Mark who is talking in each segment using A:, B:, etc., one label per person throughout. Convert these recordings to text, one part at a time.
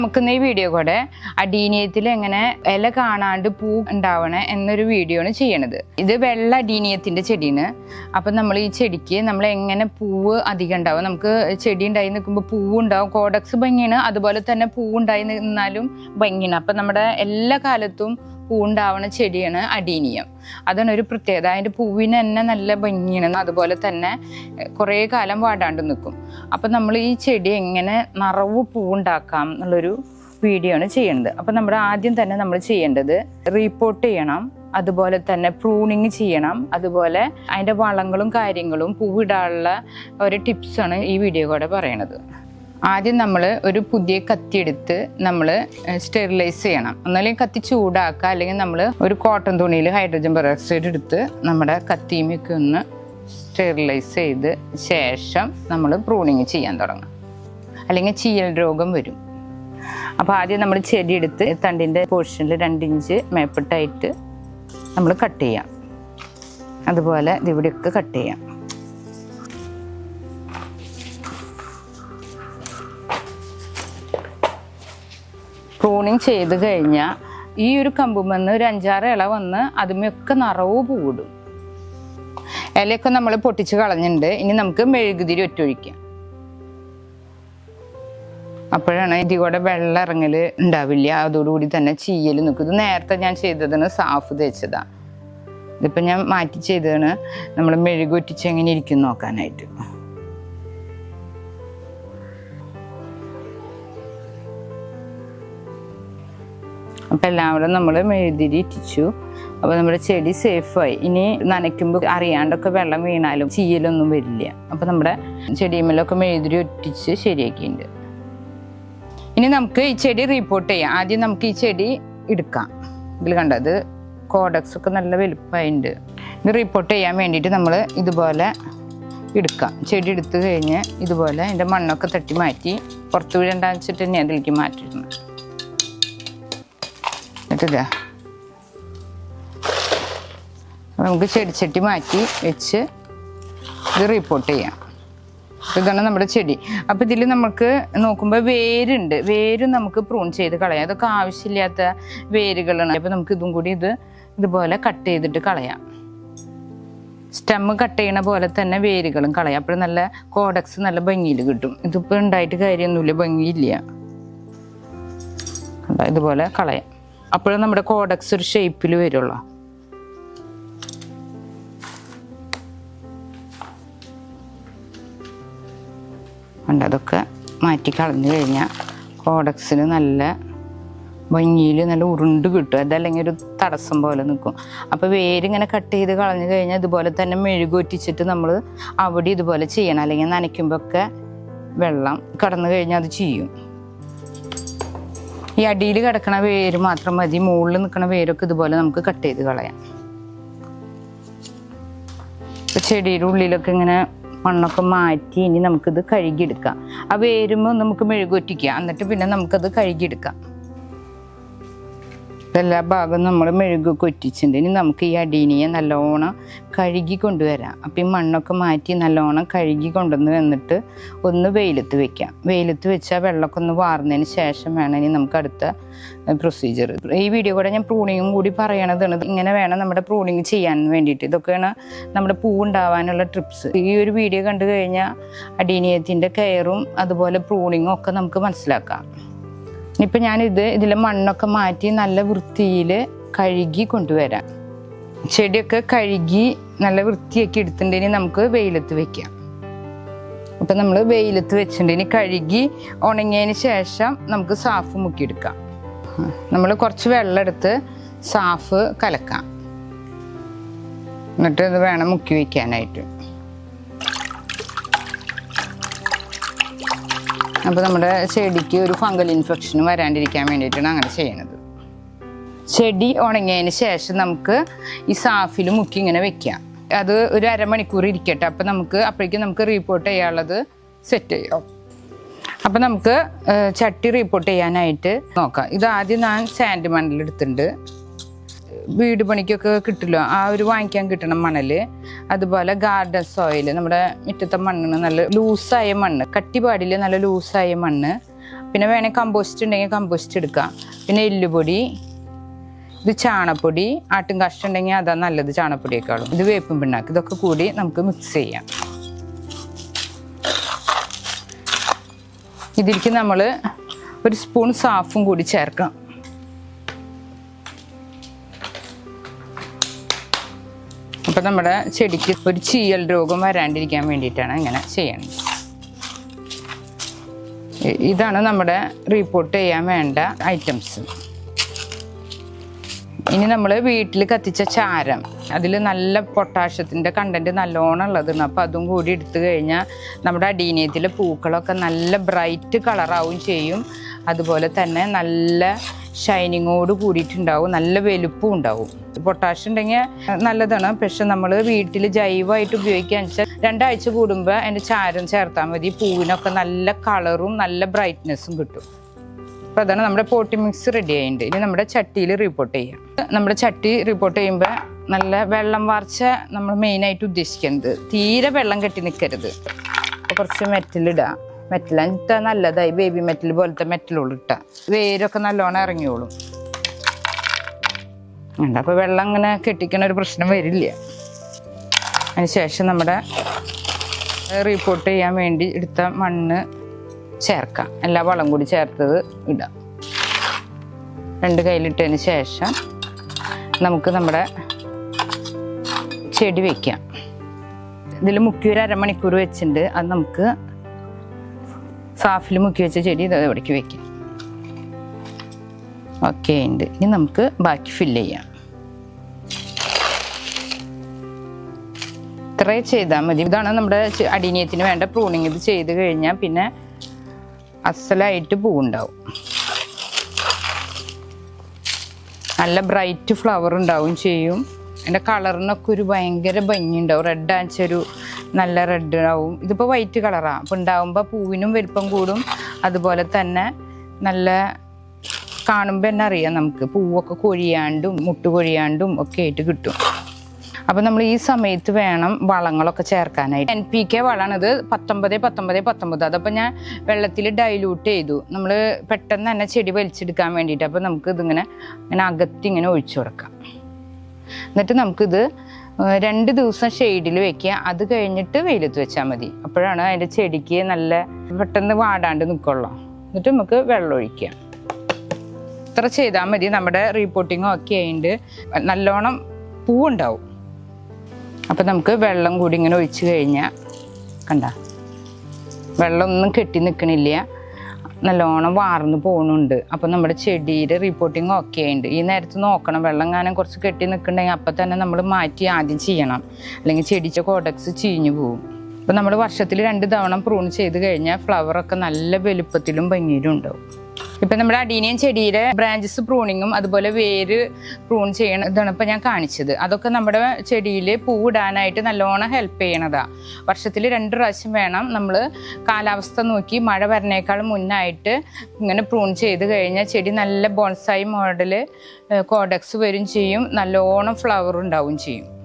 A: നമുക്ക് ഈ വീഡിയോ കൂടെ അടീനിയത്തിൽ എങ്ങനെ ഇല കാണാണ്ട് പൂ ഉണ്ടാവണേ എന്നൊരു വീഡിയോ ആണ് ചെയ്യണത്. ഇത് വെള്ള അടീനിയത്തിന്റെ ചെടിയാണ് അപ്പം നമ്മൾ ഈ ചെടിക്ക് നമ്മൾ എങ്ങനെ പൂവ് അധികം ഉണ്ടാവും? നമുക്ക് ചെടി ഉണ്ടായി നിൽക്കുമ്പോൾ പൂവ് ഉണ്ടാവും. കോഡക്സ് ഭംഗിയാണ്. അതുപോലെ തന്നെ പൂവ് ഉണ്ടായി നിന്നാലും ഭംഗിയാണ്. അപ്പം നമ്മുടെ എല്ലാ കാലത്തും പൂവുണ്ടാവണ ചെടിയാണ് അടീനിയം. അതാണ് ഒരു പ്രത്യേകത. അതിന്റെ പൂവിന് തന്നെ നല്ല ഭംഗിയാണ്. അതുപോലെ തന്നെ കുറേ കാലം വാടാണ്ട് നിൽക്കും അപ്പം നമ്മൾ ഈ ചെടി എങ്ങനെ നിറവ് പൂവുണ്ടാക്കാം എന്നുള്ളൊരു വീഡിയോ ആണ് ചെയ്യേണ്ടത് അപ്പം നമ്മൾ ആദ്യം തന്നെ നമ്മൾ ചെയ്യേണ്ടത് റീപ്പോർട്ട് ചെയ്യണം. അതുപോലെ തന്നെ പ്രൂണിങ് ചെയ്യണം. അതുപോലെ അതിന്റെ വളങ്ങളും കാര്യങ്ങളും പൂവിടാനുള്ള ഒരു ടിപ്സാണ് ഈ വീഡിയോ കൂടെ പറയണത്. ആദ്യം നമ്മൾ ഒരു പുതിയ കത്തി എടുത്ത് നമ്മൾ സ്റ്റെറിലൈസ് ചെയ്യണം. ഒന്നല്ലെങ്കിൽ കത്തി ചൂടാക്കുക അല്ലെങ്കിൽ നമ്മൾ ഒരു കോട്ടൺ തുണിയിൽ ഹൈഡ്രജൻ പെറോക്സൈഡ് എടുത്ത് നമ്മുടെ കത്തിയുമൊക്കെ ഒന്ന് സ്റ്റെറിലൈസ് ചെയ്ത് ശേഷം നമ്മൾ പ്രൂണിങ് ചെയ്യാൻ തുടങ്ങും. അല്ലെങ്കിൽ ചീയൽ രോഗം വരും. അപ്പോൾ ആദ്യം നമ്മൾ ചെടി എടുത്ത് തണ്ടിന്റെ പോർഷനിൽ രണ്ടിഞ്ച് മേപ്പിട്ടായിട്ട് നമ്മൾ കട്ട് ചെയ്യാം. അതുപോലെ ഇതിവിടെയൊക്കെ കട്ട് ചെയ്യാം. പ്രൂണിങ് ചെയ്ത് കഴിഞ്ഞാൽ ഈ ഒരു കമ്പുമെന്ന് ഒരു അഞ്ചാറ് ഇല വന്ന് അതുമൊക്കെ നിറവ് പൂടും ഇലയൊക്കെ നമ്മൾ പൊട്ടിച്ച് കളഞ്ഞിട്ടുണ്ട് ഇനി നമുക്ക് മെഴുകുതിരി ഒറ്റൊഴിക്കാം. അപ്പോഴാണ് ഇതിൽ കൂടെ വെള്ളം ഇറങ്ങൽ ഉണ്ടാവില്ല. അതോടുകൂടി തന്നെ ചീയൽ നിൽക്കും ഇത് നേരത്തെ ഞാൻ ചെയ്തതാണ് സാഫ് തേച്ചതാണ് ഇതിപ്പോൾ ഞാൻ മാറ്റി ചെയ്തതാണ്. നമ്മൾ മെഴുകുറ്റിച്ച് എങ്ങനെ ഇരിക്കും നോക്കാനായിട്ട്. അപ്പം എല്ലാവരും നമ്മൾ മെഴുതിരി ഇറ്റിച്ചു അപ്പോൾ നമ്മുടെ ചെടി സേഫായി. ഇനി നനയ്ക്കുമ്പോൾ അറിയാണ്ടൊക്കെ വെള്ളം വീണാലും ചീയലൊന്നും വരില്ല. അപ്പോൾ നമ്മുടെ ചെടിയുമ്മലൊക്കെ മെഴുതിരി ഒറ്റിച്ച് ശരിയാക്കിയിട്ടുണ്ട്. ഇനി നമുക്ക് ഈ ചെടി റിപ്പോർട്ട് ചെയ്യാം. ആദ്യം നമുക്ക് ഈ ചെടി എടുക്കാം. ഇതിൽ കണ്ടത് കോഡക്സ് ഒക്കെ നല്ല വലുപ്പമായിട്ടുണ്ട് ഇത് റിപ്പോർട്ട് ചെയ്യാൻ വേണ്ടിയിട്ട് നമ്മൾ ഇതുപോലെ എടുക്കാം. ചെടി എടുത്തു കഴിഞ്ഞ് ഇതുപോലെ അതിന്റെ മണ്ണൊക്കെ തട്ടി മാറ്റി പുറത്ത് വീഴണ്ടാന്ന് വെച്ചിട്ട് തന്നെ അതിലേക്ക് മാറ്റിയിടുന്നത്. എന്നിട്ടിതാ നമുക്ക് ചെടിച്ചട്ടി മാറ്റി വെച്ച് ഇത് റിപ്പോർട്ട് ചെയ്യാം. ഇതാണ് നമ്മുടെ ചെടി. അപ്പം ഇതിൽ നമുക്ക് നോക്കുമ്പോൾ വേരുണ്ട്. വേര് നമുക്ക് പ്രൂൺ ചെയ്ത് കളയാം. അതൊക്കെ ആവശ്യമില്ലാത്ത വേരുകളാണ്. അപ്പോൾ നമുക്ക് ഇതും കൂടി ഇത് ഇതുപോലെ കട്ട് ചെയ്തിട്ട് കളയാം. സ്റ്റെമ്മ് കട്ട് ചെയ്യണ പോലെ തന്നെ വേരുകളും കളയാം. അപ്പോൾ നല്ല കോഡക്സ് നല്ല ഭംഗിയിൽ കിട്ടും. ഇതിപ്പോൾ ഉണ്ടായിട്ട് കാര്യമൊന്നുമില്ല. ഭംഗിയില്ല? ഇതുപോലെ കളയാം. അപ്പോഴും നമ്മുടെ കോഡക്സ് ഒരു ഷേപ്പിൽ വരുള്ളൂ. ഉണ്ട് അതൊക്കെ മാറ്റി കളഞ്ഞു കഴിഞ്ഞാൽ കോഡക്സിന് നല്ല ഭംഗിയിൽ നല്ല ഉരുണ്ട് കിട്ടും. അതല്ലെങ്കിൽ ഒരു തടസ്സം പോലെ നിൽക്കും. അപ്പോൾ വേരിങ്ങനെ കട്ട് ചെയ്ത് കളഞ്ഞു കഴിഞ്ഞാൽ ഇതുപോലെ തന്നെ മെഴുകൊറ്റിച്ചിട്ട് നമ്മൾ അവിടെ ഇതുപോലെ ചെയ്യണം. അല്ലെങ്കിൽ നനയ്ക്കുമ്പോൾ ഒക്കെ വെള്ളം കടന്നു കഴിഞ്ഞാൽ അത് ചെയ്യും. ഈ അടിയിൽ കിടക്കണ വേര് മാത്രം മതി മുകളിൽ നിൽക്കുന്ന വേരൊക്കെ ഇതുപോലെ നമുക്ക് കട്ട് ചെയ്ത് കളയാം. ഇപ്പൊ ചെടിയുടെ ഉള്ളിലൊക്കെ ഇങ്ങനെ മണ്ണൊക്കെ മാറ്റി ഇനി നമുക്കിത് കഴുകിയെടുക്കാം. ആ വേരുമ്പോൾ നമുക്ക് മെഴുകുറ്റിക്കാം എന്നിട്ട് പിന്നെ നമുക്കത് കഴുകിയെടുക്കാം. എല്ലാ ഭാഗവും നമ്മൾ മെഴുകൊക്കെ ഒറ്റിച്ചിട്ടുണ്ട് ഇനി നമുക്ക് ഈ അടീനിയെ നല്ലോണം കഴുകി കൊണ്ടുവരാം. അപ്പം ഈ മണ്ണൊക്കെ മാറ്റി നല്ലോണം കഴുകി കൊണ്ടുവന്ന് വന്നിട്ട് ഒന്ന് വെയിലത്ത് വെക്കാം. വെയിലത്ത് വെച്ചാൽ വെള്ളമൊക്കെ ഒന്ന് വാർന്നതിന് ശേഷം വേണം ഇനി നമുക്ക് അടുത്ത പ്രൊസീജിയർ ഈ വീഡിയോ കൂടെ ഞാൻ പ്രൂണിങ്ങും കൂടി പറയണതാണ്. ഇങ്ങനെ വേണം നമ്മുടെ പ്രൂണിങ് ചെയ്യാൻ വേണ്ടിയിട്ട്. ഇതൊക്കെയാണ് നമ്മുടെ പൂ ഉണ്ടാവാനുള്ള ട്രിപ്സ് ഈ ഒരു വീഡിയോ കണ്ടു കഴിഞ്ഞാൽ അടീനിയത്തിന്റെ കെയറും അതുപോലെ പ്രൂണിങ്ങും ഒക്കെ നമുക്ക് മനസ്സിലാക്കാം. ഇനിയിപ്പോൾ ഞാനിത് ഇതിലെ മണ്ണൊക്കെ മാറ്റി നല്ല വൃത്തിയിൽ കഴുകി കൊണ്ടുവരാം. ചെടിയൊക്കെ കഴുകി നല്ല വൃത്തിയാക്കി എടുത്തിട്ടുണ്ടെങ്കിൽ നമുക്ക് വെയിലത്ത് വെക്കാം. അപ്പം നമ്മൾ വെയിലത്ത് വെച്ചിട്ടുണ്ടെങ്കിൽ കഴുകി ഉണങ്ങിയതിന് ശേഷം നമുക്ക് സാഫ് മുക്കിയെടുക്കാം. നമ്മൾ കുറച്ച് വെള്ളം എടുത്ത് സാഫ് കലക്കാം. എന്നിട്ട് ഇത് വേണം മുക്കി വയ്ക്കാനായിട്ട് അപ്പോൾ നമ്മുടെ ചെടിക്ക് ഒരു ഫംഗൽ ഇൻഫെക്ഷനും വരാണ്ടിരിക്കാൻ വേണ്ടിയിട്ടാണ് അങ്ങനെ ചെയ്യുന്നത്. ചെടി ഉണങ്ങിയതിന് ശേഷം നമുക്ക് ഈ സാഫിൽ മുക്കി ഇങ്ങനെ വെക്കാം. അത് ഒരു അരമണിക്കൂർ ഇരിക്കട്ടെ. അപ്പോൾ നമുക്ക് അപ്പോഴേക്കും നമുക്ക് റീപ്പോർട്ട് ചെയ്യാനുള്ളത് സെറ്റ് ചെയ്യാം. അപ്പോൾ നമുക്ക് ചട്ടി റീപ്പോർട്ട് ചെയ്യാനായിട്ട് നോക്കാം. ഇത് ആദ്യം ഞാൻ സാൻഡ് മണൽ എടുത്തിട്ടുണ്ട്. വീട് പണിക്കൊക്കെ കിട്ടില്ലോ. ആ ഒരു വാങ്ങിക്കാൻ കിട്ടണം മണൽ അതുപോലെ ഗാർഡൻ സോയിൽ നമ്മുടെ മുറ്റത്തെ മണ്ണിന് നല്ല ലൂസായ മണ്ണ് കട്ടി പാടില്ല നല്ല ലൂസായ മണ്ണ്. പിന്നെ വേണേൽ കമ്പോസ്റ്റ് ഉണ്ടെങ്കിൽ കമ്പോസ്റ്റ് എടുക്കാം. പിന്നെ എല്ലുപൊടി ഇത് ചാണപ്പൊടി ആട്ടും കഷ്ടം ഉണ്ടെങ്കിൽ അതാ നല്ലത് ചാണപ്പൊടിയേക്കാളും. ഇത് വേപ്പും പിണ്ണാക്ക് ഇതൊക്കെ കൂടി നമുക്ക് മിക്സ് ചെയ്യാം. ഇതിലേക്ക് നമ്മൾ ഒരു സ്പൂൺ സാഫും കൂടി ചേർക്കണം അപ്പം നമ്മുടെ ചെടിക്ക് ഒരു ചീയൽ രോഗം വരാണ്ടിരിക്കാൻ വേണ്ടിയിട്ടാണ് ഇങ്ങനെ ചെയ്യുന്നത് ഇതാണ് നമ്മുടെ റിപ്പോർട്ട് ചെയ്യാൻ വേണ്ട ഐറ്റംസ് ഇനി നമ്മൾ വീട്ടിൽ കത്തിച്ച ചാരം അതിൽ നല്ല പൊട്ടാഷ്യത്തിന്റെ കണ്ടന്റ് നല്ലോണം ഉള്ളതാണ് അപ്പോൾ അതും കൂടി എടുത്തു കഴിഞ്ഞാൽ നമ്മുടെ അടീനയത്തിലെ പൂക്കളൊക്കെ നല്ല ബ്രൈറ്റ് കളറാവും ചെയ്യും. അതുപോലെ തന്നെ നല്ല ഷൈനിങ്ങോട് കൂടിയിട്ടുണ്ടാവും നല്ല വലുപ്പവും ഉണ്ടാവും. പൊട്ടാഷ് ഉണ്ടെങ്കിൽ നല്ലതാണ്. പക്ഷെ നമ്മൾ വീട്ടിൽ ജൈവമായിട്ട് ഉപയോഗിക്കാൻ വെച്ചാൽ രണ്ടാഴ്ച കൂടുമ്പോൾ അതിന്റെ ചാരം ചേർത്താൽ മതി. പൂവിനൊക്കെ നല്ല കളറും നല്ല ബ്രൈറ്റ്നെസ്സും കിട്ടും. അപ്പോൾ അതാണ് നമ്മുടെ പോട്ടി മിക്സ് റെഡി ആയിട്ടുണ്ട് ഇനി നമ്മുടെ ചട്ടിയിൽ റിപ്പോർട്ട് ചെയ്യാം. നമ്മുടെ ചട്ടി റിപ്പോർട്ട് ചെയ്യുമ്പോൾ നല്ല വെള്ളം വാർച്ച നമ്മൾ മെയിനായിട്ട് ഉദ്ദേശിക്കുന്നത് തീരെ വെള്ളം കെട്ടി നിൽക്കരുത് കുറച്ച് കുറച്ച് മെറ്റലിടാം ഇട്ട നല്ലതായി. ബേബി മെറ്റൽ പോലത്തെ മെറ്റലുള്ളൂ ഇട്ട. വേരൊക്കെ നല്ലോണം ഇറങ്ങിയോളും അപ്പോൾ വെള്ളം ഇങ്ങനെ കെട്ടിക്കണ ഒരു പ്രശ്നം വരില്ല. അതിന് ശേഷം നമ്മുടെ റീപ്പോർട്ട് ചെയ്യാൻ വേണ്ടി എടുത്ത മണ്ണ് ചേർക്കാം. എല്ലാ വളം കൂടി ചേർത്തത് ഇടാം. രണ്ട് കയ്യിലിട്ടതിന് ശേഷം നമുക്ക് നമ്മുടെ ചെടി വെക്കാം. ഇതിൽ മുക്കി ഒരു അരമണിക്കൂർ വെച്ചിട്ടുണ്ട്. അത് നമുക്ക് സാഫിൽ മുക്കി വെച്ച ചെടി ഇത് ഇവിടേക്ക് വെക്കാം. ഓക്കെ ഉണ്ട്. ഇനി നമുക്ക് ബാക്കി ഫില്ല് ചെയ്യാം. ഇത്രേ ചെയ്താൽ മതി. ഇതാണ് നമ്മുടെ അടിനീയത്തിന് വേണ്ട പ്രൂണിങ് ഇത് ചെയ്ത് കഴിഞ്ഞാൽ പിന്നെ അസലായിട്ട് പൂവുണ്ടാവും. നല്ല ബ്രൈറ്റ് ഫ്ലവർ ഉണ്ടാവും ചെയ്യും. അതിന്റെ കളറിനൊക്കെ ഒരു ഭയങ്കര ഭംഗി ഉണ്ടാവും റെഡ് ആൻസൊരു നല്ല റെഡ് ആവും. ഇതിപ്പോൾ വൈറ്റ് കളറാണ് അപ്പോൾ ഉണ്ടാവുമ്പോൾ പൂവിനും വലിപ്പം കൂടും. അതുപോലെ തന്നെ നല്ല കാണുമ്പോൾ തന്നെ അറിയാം നമുക്ക്. പൂവൊക്കെ കൊഴിയാണ്ടും മുട്ട് കൊഴിയാണ്ടും ഒക്കെ ആയിട്ട് കിട്ടും. അപ്പം നമ്മൾ ഈ സമയത്ത് വേണം വളങ്ങളൊക്കെ ചേർക്കാനായിട്ട്. എൻ പി കെ വളമാണിത് പത്തൊമ്പത് പത്തൊമ്പത് പത്തൊമ്പത്. അതപ്പോൾ ഞാൻ വെള്ളത്തിൽ ഡൈലൂട്ട് ചെയ്തു. നമ്മൾ പെട്ടെന്ന് തന്നെ ചെടി വലിച്ചെടുക്കാൻ വേണ്ടിയിട്ട്. അപ്പോൾ നമുക്ക് ഇതിങ്ങനെ ഇങ്ങനെ അകത്തിങ്ങനെ ഒഴിച്ചു കൊടുക്കാം. എന്നിട്ട് നമുക്കിത് രണ്ട് ദിവസം ഷെയ്ഡിൽ വെക്കുക. അത് കഴിഞ്ഞിട്ട് വെയിലത്ത് വെച്ചാൽ മതി. അപ്പോഴാണ് അതിന്റെ ചെടിക്ക് നല്ല പെട്ടെന്ന് വാടാണ്ട് നിൽക്കുള്ളൂ എന്നിട്ട് നമുക്ക് വെള്ളം ഒഴിക്കുക. ഇത്ര ചെയ്താൽ മതി. നമ്മുടെ റീപ്പോട്ടിങ്ങും ഒക്കെ ആയിട്ട് നല്ലോണം പൂവുണ്ടാവും. അപ്പം നമുക്ക് വെള്ളം കൂടി ഇങ്ങനെ ഒഴിച്ചു കഴിഞ്ഞാൽ കണ്ട? വെള്ളമൊന്നും കെട്ടി നിൽക്കണില്ല നല്ലോണം വാർന്നു പോകുന്നുണ്ട് അപ്പം നമ്മുടെ ചെടിയുടെ റിപ്പോർട്ടിങ് ഒക്കെ ഉണ്ട് ഈ നേരത്ത് നോക്കണം. വെള്ളം കാനം കുറച്ച് കെട്ടി നിൽക്കണ്ടെങ്കിൽ അപ്പം തന്നെ നമ്മൾ മാറ്റി ആദ്യം ചെയ്യണം. അല്ലെങ്കിൽ ചെടിച്ച കോഡക്സ് ചീഞ്ഞു പോകും അപ്പം നമ്മൾ വർഷത്തിൽ രണ്ട് തവണ പ്രൂൺ ചെയ്ത് കഴിഞ്ഞാൽ ഫ്ലവറൊക്കെ നല്ല വലുപ്പത്തിലും ഭംഗിയിലും ഉണ്ടാവും. ഇപ്പം നമ്മുടെ അടീനിയൻ ചെടിയിലെ ബ്രാഞ്ചസ് പ്രൂണിങ്ങും അതുപോലെ വേര് പ്രൂൺ ചെയ്യണ ഇതാണ് ഇപ്പം ഞാൻ കാണിച്ചത്. അതൊക്കെ നമ്മുടെ ചെടിയിൽ പൂവിടാനായിട്ട് നല്ലോണം ഹെൽപ്പ് ചെയ്യണതാ. വർഷത്തിൽ രണ്ട് പ്രാവശ്യം വേണം നമ്മൾ കാലാവസ്ഥ നോക്കി മഴ വരണേക്കാൾ മുന്നായിട്ട് ഇങ്ങനെ പ്രൂൺ ചെയ്ത് കഴിഞ്ഞാൽ ചെടി നല്ല ബോൺസായി മോഡൽ കോഡക്സ് വരും ചെയ്യും. നല്ലോണം ഫ്ലവർ ഉണ്ടാവും ചെയ്യും.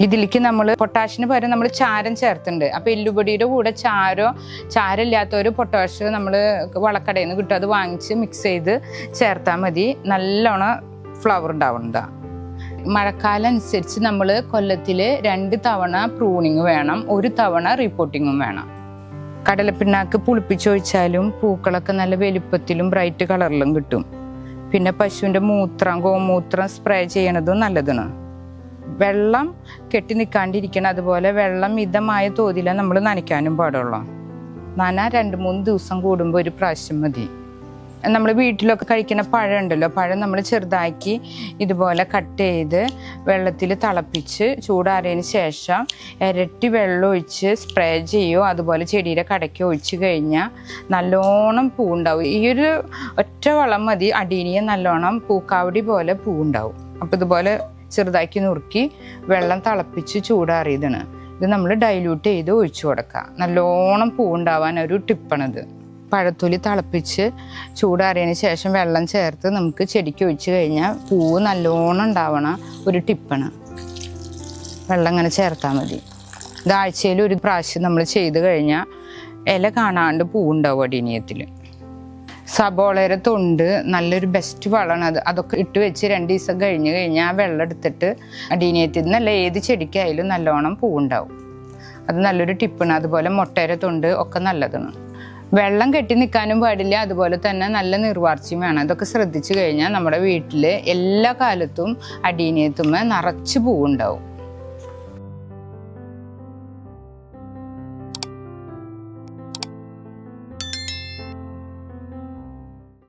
A: ഇതിലേക്ക് നമ്മൾ പൊട്ടാഷിന് പകരം നമ്മൾ ചാരം ചേർത്തുണ്ട് അപ്പോൾ എല്ലുപൊടിയുടെ കൂടെ ചാരോ ചാരമില്ലാത്തൊരു പൊട്ടാഷ് നമ്മൾ വളക്കടയിൽ നിന്ന് കിട്ടും. അത് വാങ്ങിച്ച് മിക്സ് ചെയ്ത് ചേർത്താൽ മതി. നല്ലോണം ഫ്ലവർ ഉണ്ടാവുന്നതാണ് മഴക്കാലം അനുസരിച്ച് നമ്മൾ കൊല്ലത്തിൽ രണ്ട് തവണ പ്രൂണിങ് വേണം. ഒരു തവണ റിപ്പോർട്ടിങ്ങും വേണം. കടലപ്പിണ്ണാക്ക് പുളിപ്പിച്ചൊഴിച്ചാലും പൂക്കളൊക്കെ നല്ല വലുപ്പത്തിലും ബ്രൈറ്റ് കളറിലും കിട്ടും. പിന്നെ പശുവിന്റെ മൂത്രം ഗോമൂത്രം സ്പ്രേ ചെയ്യണതും നല്ലതാണ്. വെള്ളം കെട്ടി നിൽക്കാണ്ടിരിക്കണം അതുപോലെ വെള്ളം മിതമായ തോതിൽ നമ്മൾ നനയ്ക്കാനും പാടുള്ളൂ. നന രണ്ട് മൂന്ന് ദിവസം കൂടുമ്പോൾ ഒരു പ്രാവശ്യം മതി. നമ്മൾ വീട്ടിലൊക്കെ കഴിക്കുന്ന പഴം ഉണ്ടല്ലോ പഴം നമ്മൾ ചെറുതാക്കി ഇതുപോലെ കട്ട് ചെയ്ത് വെള്ളത്തിൽ തിളപ്പിച്ച് ചൂടാറിയതിന് ശേഷം ഇരട്ടി വെള്ളം ഒഴിച്ച് സ്പ്രേ ചെയ്യുമോ അതുപോലെ ചെടിയുടെ കടയ്ക്ക് ഒഴിച്ച് കഴിഞ്ഞാൽ നല്ലോണം പൂവുണ്ടാവും. ഈ ഒരു ഒറ്റ വളം മതി അടീനിയ നല്ലോണം പൂക്കാവടി പോലെ പൂവുണ്ടാവും. അപ്പോൾ ഇതുപോലെ ചെറുതാക്കി നുറുക്കി വെള്ളം തിളപ്പിച്ച് ചൂടാറിയതാണ്. ഇത് നമ്മൾ ഡൈല്യൂട്ട് ചെയ്ത് ഒഴിച്ചു കൊടുക്കുക. നല്ലോണം പൂവുണ്ടാവാൻ ഒരു ടിപ്പാണിത്. പഴത്തൊലി തിളപ്പിച്ച് ചൂടാറിയതിന് ശേഷം വെള്ളം ചേർത്ത് നമുക്ക് ചെടിക്ക് ഒഴിച്ച് കഴിഞ്ഞാൽ പൂവ് നല്ലോണം ഉണ്ടാവണ ഒരു ടിപ്പാണ്. വെള്ളം അങ്ങനെ ചേർത്താൽ മതി. ഇത് ആഴ്ചയിൽ ഒരു പ്രാവശ്യം നമ്മൾ ചെയ്ത് കഴിഞ്ഞാൽ ഇല കാണാണ്ട് പൂവുണ്ടാവും അടീനിയത്തിൽ സബോളയുടെ തൊണ്ട് നല്ലൊരു ബെസ്റ്റ് വളമാണ് അത്. അതൊക്കെ ഇട്ട് വെച്ച് രണ്ട് ദിവസം കഴിഞ്ഞ് കഴിഞ്ഞാൽ ആ വെള്ളം എടുത്തിട്ട് അടീനിയത്തിൽ നിന്നല്ല ഏത് ചെടിക്കായാലും നല്ലോണം പൂവുണ്ടാവും. അത് നല്ലൊരു ടിപ്പാണ് അതുപോലെ മുട്ടയുടെ തൊണ്ട് ഒക്കെ നല്ലതാണ്. വെള്ളം കെട്ടി നിൽക്കാനും പാടില്ല. അതുപോലെ തന്നെ നല്ല നിർവാർച്ചയും വേണം. ഇതൊക്കെ ശ്രദ്ധിച്ചു കഴിഞ്ഞാൽ നമ്മുടെ വീട്ടിൽ എല്ലാ കാലത്തും അടീനിയത്തുമ്മ നിറച്ച് പൂവുണ്ടാവും.